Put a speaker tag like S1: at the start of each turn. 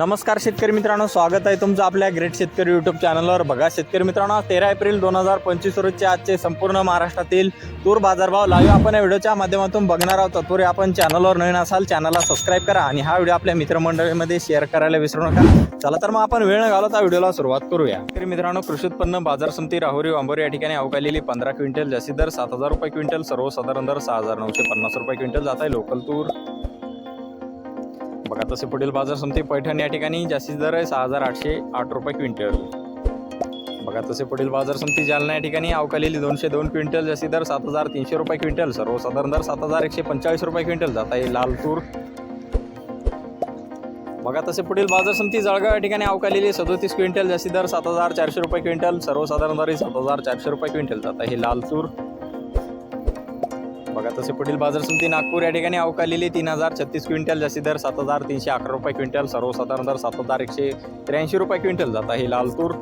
S1: नमस्कार शेतकरी मित्रांनो स्वागत आहे तुमचं आपल्या ग्रेट शेतकरी यूट्यूब चॅनलवर बघा शेतकरी मित्रांनो तेरा एप्रिल दोन हजार पंचवीस रोजचे आजचे संपूर्ण महाराष्ट्रातील तूर बाजारभाव लाईव्ह आपण या व्हिडिओच्या माध्यमातून बघणार आहोत. तत्पूर्वी आपण चॅनलवर नवीन असाल चॅनलला सबस्क्राईब करा आणि हा व्हिडिओ आपल्या मित्रमंडळीमध्ये शेअर करायला विसरू नका. चला तर मग आपण वेळ न घालवता व्हिडिओला सुरुवात करूया. शेतकरी मित्रांनो कृषी उत्पन्न बाजार समिती राहुरी वांबोरी या ठिकाणी अवकालेली पंधरा क्विंटल जास्ती दर सात हजार रुपये क्विंटल सर्वसाधारण दर सहा हजार नऊशे पन्नास रुपये क्विंटल जात आहे. लोकल तूर बघा तसे पुढील बाजार समिती पैठण या ठिकाणी जास्तीत दर आहे सहा हजार आठशे आठ रुपये क्विंटल. बघा तसे पुढील बाजार समती जालना या ठिकाणी अवकालेली दोनशे दोन क्विंटल जास्तीत दर सात हजार तीनशे रुपये क्विंटल. सर्वसाधारण दर सात हजार एकशे पंचाळीस रुपये क्विंटल. जात आहे लाल तूर बघा तसे पुढील बाजार समती जळगाव या ठिकाणी अवकालेली सदोतीस क्विंटल जास्तीत दर सात हजार चारशे रुपये क्विंटल. सर्वसाधारण दर सात हजार चारशे रुपये क्विंटल. जात आहे लाल तूर बघा तसे पुढील बाजार समिती नागपूर या ठिकाणी अवकालेली तीन हजार छत्तीस क्विंटल जास्ती दर सात हजार तीनशे अकरा रुपये क्विंटल सर्वसाधारण दर सात हजार एकशे त्र्याऐंशी रुपये क्विंटल जात आहे लाल तूर